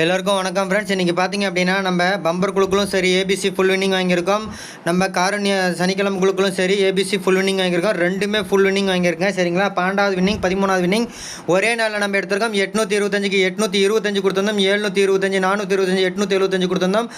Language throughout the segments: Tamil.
எல்லாருக்கும் வணக்கம் ஃப்ரெண்ட்ஸ் இன்றைக்கி பார்த்தீங்க அப்படின்னா நம்ம பம்பர் குழுக்களும் சரி ஏபிசி ஃபுல் வின்னிங் வாங்கியிருக்கோம். நம்ம காரணிய சனிக்கிழமை குழுக்களும் சரி ஏபிசி ஃபுல் வின்னிங் வாங்கியிருக்கோம். ரெண்டுமே ஃபுல் வின்னிங் வாங்கியிருக்கேன். சரிங்களா? பன்னெண்டாவது வின்னிங் பதிமூணாவது வின்னிங் ஒரே நாளில் நம்ம எடுத்திருக்கோம் எட்நூற்றி இருபத்தஞ்சுக்கு எட்நூற்றி இருபத்தஞ்சு கொடுத்திருந்தோம். எழுநூற்றி இருபத்தஞ்சு நானூற்றி இருபத்தஞ்சு எட்நூற்றி எழுபத்தஞ்சு கொடுத்துருந்தோம்.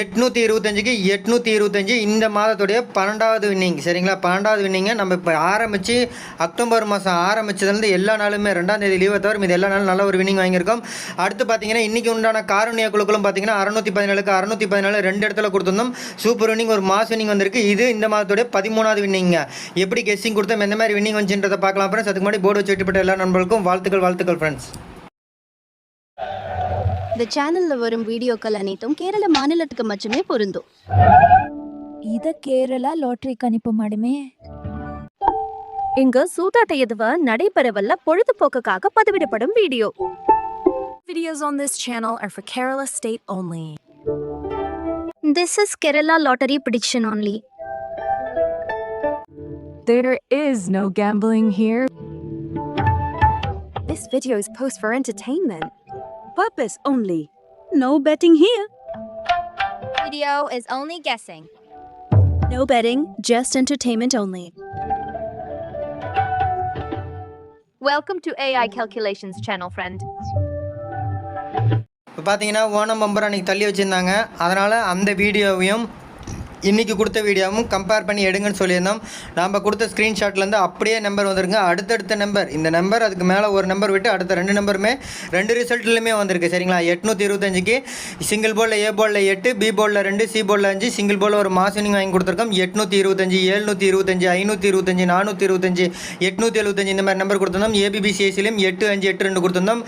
எட்நூற்றி இருபத்தஞ்சுக்கு எட்நூற்றி இருபத்தஞ்சு இந்த மாதத்துடைய பன்னெண்டாவது வின்னிங் சரிங்களா? பன்னெண்டாவது வின்னிங்கை நம்ம இப்போ ஆரம்பித்து அக்டோபர் மாதம் ஆரம்பிச்சதுலேருந்து எல்லா நாளுமே ரெண்டாம் தேதி லீவை தவிர இது எல்லா நாளும் நல்ல ஒரு வின்னிங் வாங்கியிருக்கோம். அடுத்து பார்த்தீங்கன்னா இன்றைக்கி உண்டான காரணிய குழுக்களும் பார்த்தீங்கன்னா அறுநூத்தி பதினேழுக்கு அறுநூத்தி பதினாலு ரெண்டு இடத்துல கொடுத்துருந்தோம். சூப்பர் வின்னிங் ஒரு மாஸ் வின்னிங் வந்திருக்கு. இது இந்த மாதத்துடைய பதிமூணாவது வின்னிங்க எப்படி கெஸ்ஸிங் கொடுத்தோம் எந்த மாதிரி வின்னிங் வந்துன்றதை பார்க்கலாம் ஃப்ரெண்ட்ஸ் அதுக்கு முன்னாடி போர்டு வச்சு வெட்டிப்பட்ட எல்லா நண்பர்களுக்கும் வாழ்த்துக்கள் வாழ்த்துக்கள் ஃப்ரெண்ட்ஸ் இந்த சேனல்ல வரும் வீடியோக்கள் அனைத்தும் கேரள மாநிலத்துக்கு மட்டுமே பொருந்தும். இத கேரளா லாட்டரி கணிப்பு மாடுமே இங்கு சூதாட்ட எதுவ நடைபெறவல்ல பொழுதுபோக்குக்காக பதிவிடப்படும் video. Videos on this channel are for Kerala state only. This is Kerala lottery prediction only. There is no gambling here. This video is post for entertainment. Purpose only. No betting here. Video is only guessing. No betting, just entertainment only. Welcome to AI Calculations channel, friend. இப்போ பார்த்தீங்கன்னா ஓணம் பம்பர் அன்றைக்கி தள்ளி வச்சுருந்தாங்க. அதனால் அந்த வீடியோவையும் இன்றைக்கி கொடுத்த வீடியோவும் கம்பேர் பண்ணி எடுங்கன்னு சொல்லியிருந்தோம். நாம் கொடுத்த ஸ்க்ரீன்ஷாட்லேருந்து அப்படியே நம்பர் வந்துருங்க. அடுத்தடுத்த நம்பர் இந்த நம்பர் அதுக்கு மேலே ஒரு நம்பர் விட்டு அடுத்த ரெண்டு நம்பருமே ரெண்டு ரிசல்ட்லையுமே வந்திருக்கு. சரிங்களா? எட்நூற்றி இருபத்தஞ்சுக்கு சிங்கிள் போலில் ஏ போலில் எட்டு பி போலில் ரெண்டு சி போலில் அஞ்சு சிங்கிள் போலில் ஒரு மாசனிங் வாங்கி கொடுத்துருக்கோம். எட்நூற்றி இருபத்தஞ்சி எழுநூற்றி இருபத்தஞ்சி ஐநூற்றி இருபத்தஞ்சி நானூற்றி இருபத்தஞ்சி எட்நூற்றி எழுபத்தஞ்சி இந்த மாதிரி நம்பர் கொடுத்துருந்தோம். ஏபிபிசிஎஸ்சிலையும் எட்டு அஞ்சு எட்டு ரெண்டு கொடுத்துருந்தோம்.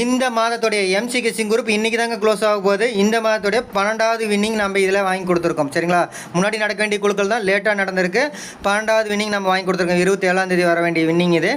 இந்த மாதத்துடைய எம்சி கிசிங் குரூப் இன்றைக்கி தாங்க க்ளோஸ் ஆக போகுது. இந்த மாதத்துடைய பன்னெண்டாவது வின்னிங் நம்ம இதில் வாங்கி கொடுத்துருக்கோம். சரிங்களா? முன்னாடி நடக்க வேண்டிய குழுக்கள் தான் லேட்டாக நடந்திருக்கு. பன்னெண்டாவது வின்னிங் நம்ம வாங்கி கொடுத்துருக்கோம். இருபத்தி ஏழாம் தேதி வர வேண்டிய வின்னிங் இது.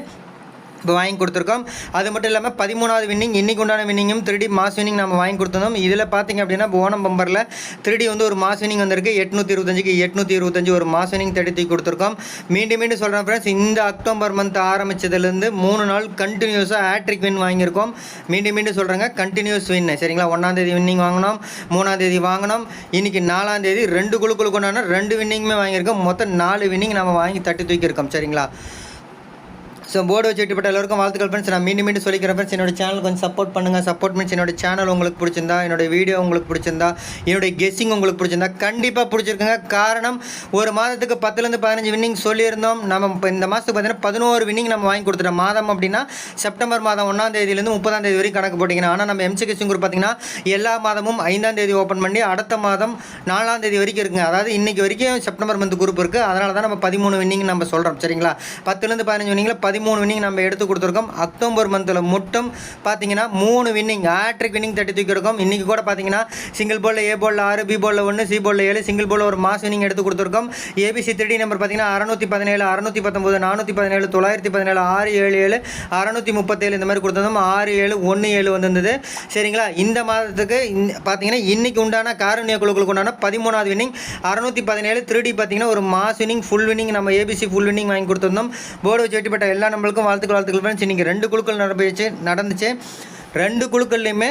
இப்போ வாங்கி கொடுத்துருக்கோம். அது மட்டும் இல்லாமல் பதிமூணாவது வின்னிங் இன்றைக்கு உண்டான வின்னிங்கும் திருடி மாஸ் வின்னிங் நம்ம வாங்கி கொடுத்துருந்தோம். இதில் பார்த்தீங்க அப்படின்னா ஓணம் பம்பரில் திருடி வந்து ஒரு மாஸ் வின்னிங் வந்திருக்கு. எட்நூற்றி இருபத்தஞ்சுக்கு எட்நூற்றி இருபத்தஞ்சு ஒரு மாஸ் வின்னிங் தடுத்து கொடுத்துருக்கோம். மீண்டும் மீண்டும் சொல்கிறேன் ஃப்ரெண்ட்ஸ் இந்த அக்டோபர் மந்த் ஆரம்பிச்சதுலேருந்து மூணு நாள் கண்டினியூஸாக ஹேட்ரிக் வின் வாங்கியிருக்கோம். மீண்டும் மீண்டும் சொல்கிறேங்க கண்டினியூஸ் வின் சரிங்களா? ஒன்றாந்தேதி வின்னிங் வாங்கினோம் மூணாந்தேதி வாங்கினோம். இன்றைக்கி நாலாந்தேதி ரெண்டு குழுக்களுக்கு உண்டான ரெண்டு வின்னிங்குமே வாங்கியிருக்கோம். மொத்தம் நாலு வின்னிங் நம்ம வாங்கி தட்டி தூக்கியிருக்கோம். சரிங்களா? ஸோ போர்டு வச்சு வெட்டிப்பட்ட எல்லாருக்கும் வாழ்த்துக்கள் ஃப்ரெண்ட்ஸ் நான் மீண்டும் மீண்டும் சொல்லிக்கிறேன் ஃப்ரெண்ட்ஸ் என்னோட சேனல் கொஞ்சம் சப்போர்ட் பண்ணுங்கள் சப்போர்ட் மீன்ஸ் என்னோட சேனல் உங்களுக்கு பிடிச்சிருந்தா என்னோட வீடியோ உங்களுக்கு பிடிச்சிருந்தா என்னுடைய கெஸ்ஸிங் உங்களுக்கு பிடிச்சிருந்தா கண்டிப்பாக பிடிச்சிருக்குங்க. காரணம் ஒரு மாதத்துக்கு பத்துலேருந்து பதினஞ்சு வின்னிங் சொல்லியிருந்தோம். நம்ம இப்போ இந்த மாதத்துக்கு பார்த்தீங்கன்னா பதினோரு வின்னிங் நம்ம வாங்கி கொடுத்துட்டோம். மாதம் அப்படின்னா செப்டம்பர் மாதம் ஒன்றாம் தேதியிலேருந்து முப்பதாம் தேதி வரைக்கும் கணக்கு போட்டிங்கன்னா ஆனால் நம்ம எம்சி கெஸ்ஸிங் குரூப் பார்த்தீங்கன்னா எல்லா மாதமும் ஐந்தாம் தேதி ஓப்பன் பண்ணி அடுத்த மாதம் நாலாம் தேதி வரைக்கும் இருக்குங்க. அதாவது இன்றைக்கி வரைக்கும் செப்டம்பர் மந்த் குரூப் இருக்குது அதனால தான் நம்ம பதிமூணு வின்னிங் நம்ம சொல்கிறோம் சரிங்களா? பத்துலேருந்து பதினஞ்சு வின்னிங்கில் பதிமூணு வின்னிங் நம்ம எடுத்து கொடுத்துருக்கோம். அக்டோபர் மந்தில் மட்டும் பார்த்தீங்கன்னா மூணு வின்னிங் ஹேட்ரிக் வின்னிங் தட்டி தூக்கியிருக்கோம் இன்றைக்கி கூட பார்த்தீங்கன்னா சிங்கிள் போலில் ஏ போலில் ஆறு பி போலில் ஒன்று சி போலில் ஏழு சிங்கிள் போலில் ஒரு மாஸ் வின்னிங் எடுத்து கொடுத்துருக்கோம். ஏபிசி த்ரீ நம்பர் பார்த்தீங்கன்னா அறநூற்றி பதினேழு அறநூற்றி பத்தொம்பது நானூற்றி பதினேழு தொள்ளாயிரத்தி பதினேழு ஆறு ஏழு ஏழு அறநூற்றி முப்பத்தேழு இந்த மாதிரி கொடுத்ததும் ஆறு ஏழு ஒன்று ஏழு வந்திருந்தது. சரிங்களா? இந்த மாதத்துக்கு பார்த்தீங்கன்னா இன்னைக்கு உண்டான காரணிய குழுக்களுக்கு உண்டான பதிமூணாவது வின்னிங் அறநூற்றி பதினேழு திருடி பார்த்தீங்கன்னா ஒரு மாஸ் வின்னிங் ஃபுல் வின்னிங் நம்ம ஏபிசி ஃபுல் வின்னிங் வாங்கி கொடுத்துருந்தோம். போர்டு வச்சு வெட்டிப்பட்ட எல்லா நம்மளுக்கும் வாழ்த்துக்கள் வாழ்த்துக்கள் ஃப்ரெண்ட்ஸ் இன்றைக்கி ரெண்டு குழுக்கள் நடந்துச்சு நடந்துச்சு. ரெண்டு குழுக்கள்லையுமே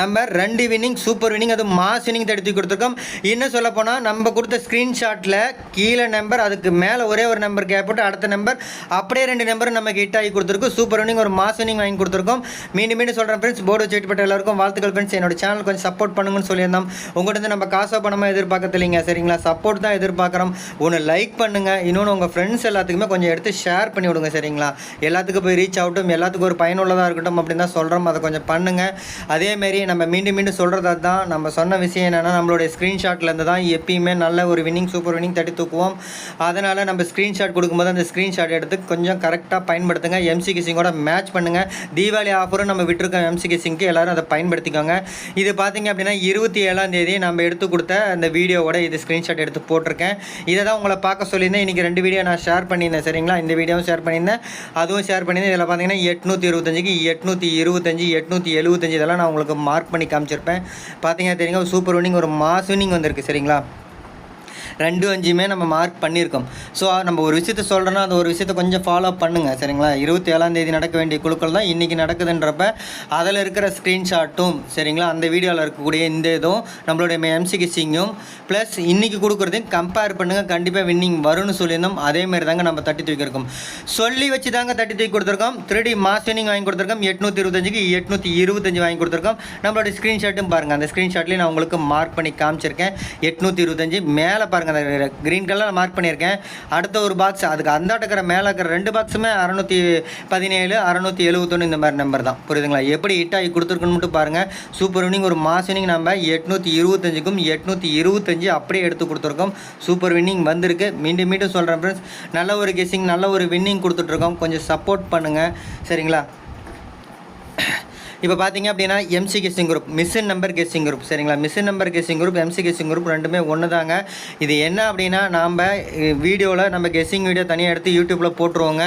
நம்ம ரெண்டு வினிங் சூப்பர் வின்னிங் அது மாஸ் வினிங் தடுத்து கொடுத்துருக்கோம். இன்னும் சொல்ல போனால் நம்ம கொடுத்த ஸ்க்ரீன்ஷாட்டில் கீழே நம்பர் அதுக்கு மேலே ஒரே ஒரு நம்பர் கேப்பட்டு அடுத்த நம்பர் அப்படியே ரெண்டு நம்பரும் நமக்கு ஹிட் ஆகி கொடுத்துருக்கோம். சூப்பர் வினிங் ஒரு மாஸ் வினிங் வாங்கி கொடுத்துருக்கோம். மீண்டும் மீண்டும் சொல்கிறேன் ஃப்ரெண்ட்ஸ் போர்டு வச்சுட்டு எல்லாருக்கும் வாழ்த்துக்கள் ஃப்ரெண்ட்ஸ் என்னோட சேனல் கொஞ்சம் சப்போர்ட் பண்ணுங்கன்னு சொல்லியிருந்தோம். உங்கள்கிட்ட நம்ம காசோ பணமாக எதிர்பார்க்கறது இல்லைங்க சரிங்களா? சப்போர்ட் தான் எதிர்பார்க்குறோம். ஒன்று லைக் பண்ணுங்கள் இன்னொன்று உங்கள் ஃப்ரெண்ட்ஸ் எல்லாத்துக்குமே கொஞ்சம் எடுத்து ஷேர் பண்ணி விடுங்க சரிங்களா? எல்லாத்துக்கும் போய் ரீச் ஆகட்டும் எல்லாத்துக்கும் ஒரு பயனுள்ளதாக இருக்கட்டும் அப்படின்னு தான் சொல்கிறோம் அதை கொஞ்சம் பண்ணுங்கள் அதேமாரி நம்ம மீண்டும் மீண்டும் சொல்கிறது தான் நம்ம சொன்ன விஷயம் என்னென்னா நம்மளுடைய ஸ்க்ரீன்ஷாட்லேருந்து தான் எப்பயுமே நல்ல ஒரு வின்னிங் சூப்பர் வின்னிங் தட்டி தூக்குவோம். அதனால் நம்ம ஸ்க்ரீன்ஷாட் கொடுக்கும்போது அந்த ஸ்க்ரீன்ஷாட் எடுத்து கொஞ்சம் கரெக்டாக பயன்படுத்துங்க. எம்சி கிசிங்கோட மேட்ச் பண்ணுங்கள் தீபாவளி ஆஃபரும் நம்ம விட்டுருக்கோம் எம்சி கிசிங்க்கு எல்லோரும் அதை பயன்படுத்திக்கோங்க. இது பார்த்தீங்க அப்படின்னா இருபத்தி ஏழாம் தேதி நம்ம எடுத்து கொடுத்த அந்த வீடியோவோட இது ஸ்க்ரீன்ஷாட் எடுத்து போட்டிருக்கேன். இதை தான் உங்களை பார்க்க சொல்லியிருந்தேன். இன்றைக்கி ரெண்டு வீடியோ நான் ஷேர் பண்ணியிருந்தேன் சரிங்களா? இந்த வீடியோவும் ஷேர் பண்ணியிருந்தேன். அதுவும் ஷேர் பண்ணியிருந்தேன். இதில் பார்த்தீங்கன்னா எட்நூற்றி இருபத்தஞ்சிக்கு எட்நூற்றி இருபத்தஞ்சி எட்நூற்றி எழுபத்தஞ்சி இதெல்லாம் நான் உங்களுக்கு மார்க் பண்ணி காமிச்சிருப்பேன். பார்த்தீங்கன்னா தெரியுங்க சூப்பர் வின்னிங் ஒரு மாஸ் வின்னிங் வந்திருக்கு சரிங்களா? ரெண்டு அஞ்சுமே நம்ம மார்க் பண்ணியிருக்கோம். ஸோ நம்ம ஒரு விஷயத்த சொல்கிறோன்னா அந்த ஒரு விஷயத்த கொஞ்சம் ஃபாலோ பண்ணுங்கள் சரிங்களா? இருபத்தி ஏழாம் தேதி நடக்க வேண்டிய குழுக்கள் தான் இன்றைக்கி நடக்குதுன்றப்ப அதில் இருக்கிற ஸ்க்ரீன்ஷாட்டும் சரிங்களா? அந்த வீடியோவில் இருக்கக்கூடிய இந்த இதுவும் நம்மளுடைய எம்சிக்கு சிங்கும் ப்ளஸ் இன்றைக்கி கொடுக்குறதையும் கம்பேர் பண்ணுங்கள் கண்டிப்பாக வின்னிங் வரும்னு சொல்லியிருந்தோம். அதேமாரி தாங்க நம்ம தட்டி தூக்கியிருக்கோம் சொல்லி வச்சு தாங்க தட்டி தூக்கி கொடுத்துருக்கோம். த்ரீ மாஸ் வின்னிங் வாங்கி கொடுத்துருக்கோம். எட்நூற்றி இருபத்தஞ்சுக்கு எட்நூற்றி இருபத்தஞ்சு வாங்கி கொடுத்துருக்கோம். நம்மளோட ஸ்க்ரீன்ஷாட்டும் பாருங்கள் அந்த ஸ்க்ரீன்ஷாட்லேயும் நான் உங்களுக்கு மார்க் பண்ணி காமிச்சிருக்கேன். எட்நூற்றி இருபத்தஞ்சு மேலே பாருங்கள் அந்த க்ரீன் கலரில் மார்க் பண்ணியிருக்கேன். அடுத்த ஒரு பாக்ஸ் அதுக்கு அந்தாட்ட இருக்கிற மேலே இருக்கிற ரெண்டு பாக்ஸுமே அறநூற்றி பதினேழு அறநூற்றி எழுபத்தொன்று இந்த மாதிரி நம்பர் தான். புரியுதுங்களா? எப்படி ஹிட் ஆகி கொடுத்துருக்குன்னு மட்டும் பாருங்கள் சூப்பர் வின்னிங் ஒரு மாஸ் வினிங் நம்ம எட்நூற்றி இருபத்தஞ்சுக்கும் எட்நூற்றி இருபத்தஞ்சு அப்படியே எடுத்து கொடுத்துருக்கோம். சூப்பர் வின்னிங் வந்திருக்கு. மீண்டும் மீண்டும் சொல்கிறேன் ஃப்ரெண்ட்ஸ் நல்ல ஒரு கெஸிங் நல்ல ஒரு வின்னிங் கொடுத்துட்ருக்கோம் கொஞ்சம் சப்போர்ட் பண்ணுங்கள் சரிங்களா? இப்போ பார்த்தீங்க அப்படின்னா MC guessing group machine number guessing group சரிங்களா? Machine number guessing group MC guessing group ரெண்டுமே ஒன்று தாங்க இது என்ன அப்படின்னா நாம் வீடியோவில் நம்ம கெஸ்டிங் வீடியோ தனியாக எடுத்து யூடியூப்பில் போட்டுருவோங்க.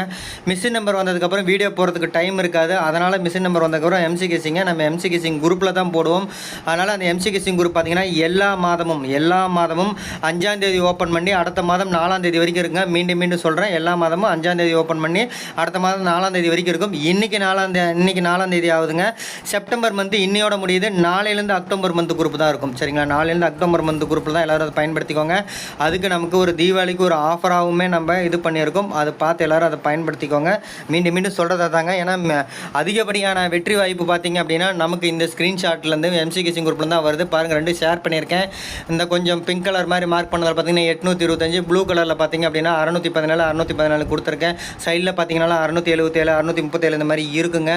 மிஷின் நம்பர் வந்ததுக்கப்புறம் வீடியோ போகிறதுக்கு டைம் இருக்காது. அதனால் மிஷின் நம்பர் வந்ததுக்கப்புறம் எம்சி கெஸ்டிங்கை நம்ம எம்சி கெஸ்டிங் குரூப்பில் தான் போடுவோம். அதனால் அந்த எம்சி கெஸ்டிங் குரூப் பார்த்தீங்கன்னா எல்லா மாதமும் எல்லா மாதமும் அஞ்சாம் தேதி ஓப்பன் பண்ணி அடுத்த மாதம் நாலாம் தேதி வரைக்கும் இருக்குங்க. மீண்டும் மீண்டும் சொல்கிறேன் எல்லா மாதமும் அஞ்சாம் தேதி ஓப்பன் பண்ணி அடுத்த மாதம் நாலாம் தேதி வரைக்கும் இருக்கும். இன்றைக்கி நாலாம் தேதி இன்றைக்கி நாலாம் தேதி ஆகுதுங்க. செப்டம்பர் மந்த் இன்னையோட முடியுது. நாளையிலேருந்து அக்டோபர் மந்த் குரூப் தான் இருக்கும். சரிங்களா? நாளையிலேருந்து அக்டோபர் மந்த் குரூப்பில் தான் எல்லோரும் அதை பயன்படுத்திக்கோங்க. அதுக்கு நமக்கு ஒரு தீபாவளிக்கு ஒரு ஆஃபராகவுமே நம்ம இது பண்ணியிருக்கோம். அதை பார்த்து எல்லோரும் அதை பயன்படுத்திக்கோங்க. மீண்டும் மீண்டும் சொல்கிறதா தாங்க. ஏன்னா அதிகப்படியான வெற்றி வாய்ப்பு பார்த்தீங்க அப்படின்னா நமக்கு இந்த ஸ்க்ரீன்ஷாட்லேருந்து எம்சி கிசிங் குரூப்பில் தான் வருது. பாருங்கள் ரெண்டு ஷேர் பண்ணியிருக்கேன். இந்த கொஞ்சம் பிங்க் கலர் மாதிரி மார்க் பண்ணதில் பார்த்தீங்கன்னா எட்நூற்றி இருபத்தஞ்சு ப்ளூ கலரில் பார்த்தீங்க அப்படின்னா அறநூற்றி பதினாலு அறநூற்றி பதினாலு கொடுத்துருக்கேன். சைடில் பார்த்தீங்கன்னா அறநூற்றி எழுபத்தேழு அறநூற்றி முப்பத்தேழு இந்த மாதிரி இருக்குங்க.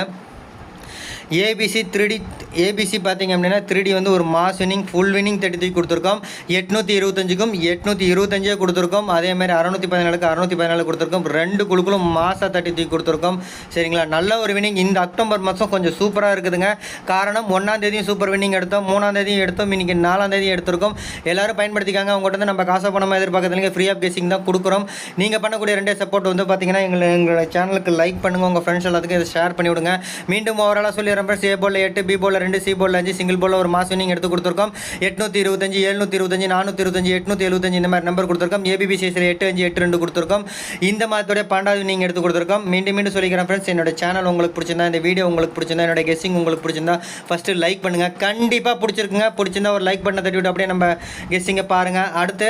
ஏபிசி த்ரீடி ஏபிசி பார்த்தீங்க அப்படின்னா த்ரீடி வந்து ஒரு mass winning full winning thirty three கொடுத்துருக்கோம். எட்நூற்றி இருபத்தஞ்சுக்கும் எட்நூற்றி இருபத்தஞ்சே கொடுத்துருக்கோம். அதே மாதிரி அறநூற்றி பதினாலுக்கு அறநூற்றி பதினாலு கொடுத்துருக்கோம். ரெண்டு குழுக்களும் மாசாக தேர்ட்டி த்ரீ கொடுத்துருக்கோம். சரிங்களா? நல்ல ஒரு வின்னிங் இந்த அக்டோபர் மாதம் கொஞ்சம் சூப்பராக இருக்குதுங்க. காரணம் ஒன்றாம் தேதியும் சூப்பர் வின்னிங் எடுத்தோம். மூணாம் தேதியும் எடுத்தோம். இன்றைக்கி நாலாம் தேதி எடுத்திருக்கோம். எல்லோரும் பயன்படுத்திக்காங்க. அவங்ககிட்ட வந்து நம்ம காசை பணமாக எதிர்பார்க்கறதுலேங்க ஃப்ரீ ஆஃப் கேசிங் தான் கொடுக்குறோம். நீங்கள் பண்ணக்கூடிய ரெண்டே சப்போர்ட் வந்து பார்த்தீங்கன்னா எங்களை எங்களோட சேனலுக்கு லைக் பண்ணுங்கள் உங்கள் ஃப்ரெண்ட்ஸ் எல்லாத்துக்கும் இதை ஷேர் பண்ணிவிடுங்க. மீண்டும் ஓவராலாக சொல்லி ஃப்ரெண்ட்ஸ் ஏ போல் எட்டு பி போல் ரெண்டு சி போல் அஞ்சு சிங்கிள் போல் ஒரு மாஸ் வினிங் எடுத்து கொடுத்துருக்கோம். எட்நூற்றி இருபத்தஞ்சு எழுநூற்றி இருபத்தஞ்சு நானூற்றி இருபத்தஞ்சு எட்நூற்றி எழுபத்தஞ்சு இந்த மாதிரி நம்பர் கொடுத்துருக்கோம். ஏபிபி சேஸில் எட்டு அஞ்சு எட்டு ரெண்டு கொடுத்துருக்கோம். இந்த மாதத்துடைய பன்னெண்டாவது வின்னிங் எடுத்து கொடுத்துருக்கோம். மீண்டும் மீண்டும் சொல்லிக்கிறேன் ஃப்ரெண்ட்ஸ் என்னோட சேனல் உங்களுக்கு பிடிச்சிருந்தா இந்த வீடியோ உங்களுக்கு பிடிச்சிருந்தா என்னோட கெஸ்ஸிங் உங்களுக்கு பிடிச்சிருந்தா ஃபஸ்ட்டு லைக் பண்ணுங்கள் கண்டிப்பாக பிடிச்சிருக்குங்க. பிடிச்சிருந்தா ஒரு லைக் பண்ண தட்டி விட்டு அப்படியே நம்ம கெஸ்ஸிங்கை பாருங்கள் அடுத்து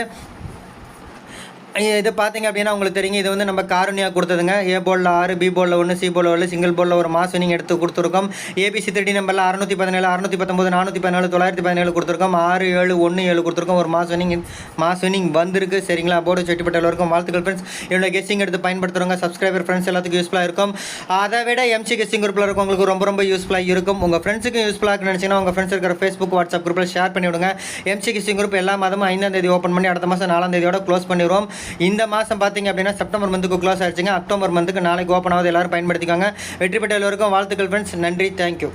இது பார்த்தீங்க அப்படின்னா உங்களுக்கு தெரியும். இது வந்து நம்ம காரணியாக கொடுத்ததுங்க. ஏ போலில் ஆறு பி போலில் ஒன்று சி போலில் ஒன்று சிங்கிள் போலில் ஒரு மாஸ் வினிங் எடுத்து கொடுத்துருக்கோம். ஏபிசி த்ரீ நம்பரில் அறுநூற்றி பதினேழு அறுநூற்றி பத்தொம்பது நானூற்றி பதினாலு தொள்ளாயிரத்தி பதினேழு கொடுத்துருக்கோம். ஆறு ஏழு ஒன்று ஏழு கொடுத்துருக்கோம். ஒரு மாஸ் வினிங் மாஸ் வினிங் வந்திருக்கு. சரிங்களா? போர்டு செட்டிப்பட்ட எல்லோருக்கும் வாழ்த்துக்கள் ஃப்ரெண்ட்ஸ் என்னோட கெஸ்டிங் எடுத்து பயன்படுத்துகிறவங்க சப்ஸ்கிரைபர் ஃப்ரெண்ட்ஸ் எல்லாத்துக்கும் யூஸ்ஃபுல்லாக இருக்கும். அதை விட எம்சி கெஸ்டிங் குரூப்பில் இருக்கவங்களுக்கு ரொம்ப ரொம்ப யூஸ்ஃபுல்லாக இருக்கும். உங்கள் ஃப்ரெண்ட்ஸுக்கும் யூஸ்ஃபுல்லாக நினச்சிங்கன்னா உங்கள் ஃப்ரெண்ட்ஸ் இருக்கிற ஃபேஸ்புக் வாட்ஸ்அப் குரூப்பில் ஷேர் பண்ணிவிடுங்க. எம்சி கெஸ்டிங் குரூப் எல்லா மாதமும் ஐந்தாம் தேதி ஓப்பன் பண்ணி அடுத்த மாதம் நாலாம் தேதியோட க்ளோஸ் பண்ணிடுவோம். இந்த மாதம் பார்த்தீங்க அப்படின்னா செப்டம்பர் மந்த்துக்கு க்ளோஸ் ஆயிடுச்சுங்க. அக்டோபர் மந்த்துக்கு நாளைக்கு ஓப்பன் ஆகுது. எல்லாரும் பயன்படுத்திக்காங்க. வெற்றி பெற்ற எல்லோருக்கும் வாழ்த்துக்கள் ஃப்ரெண்ட்ஸ் நன்றி. தேங்க்யூ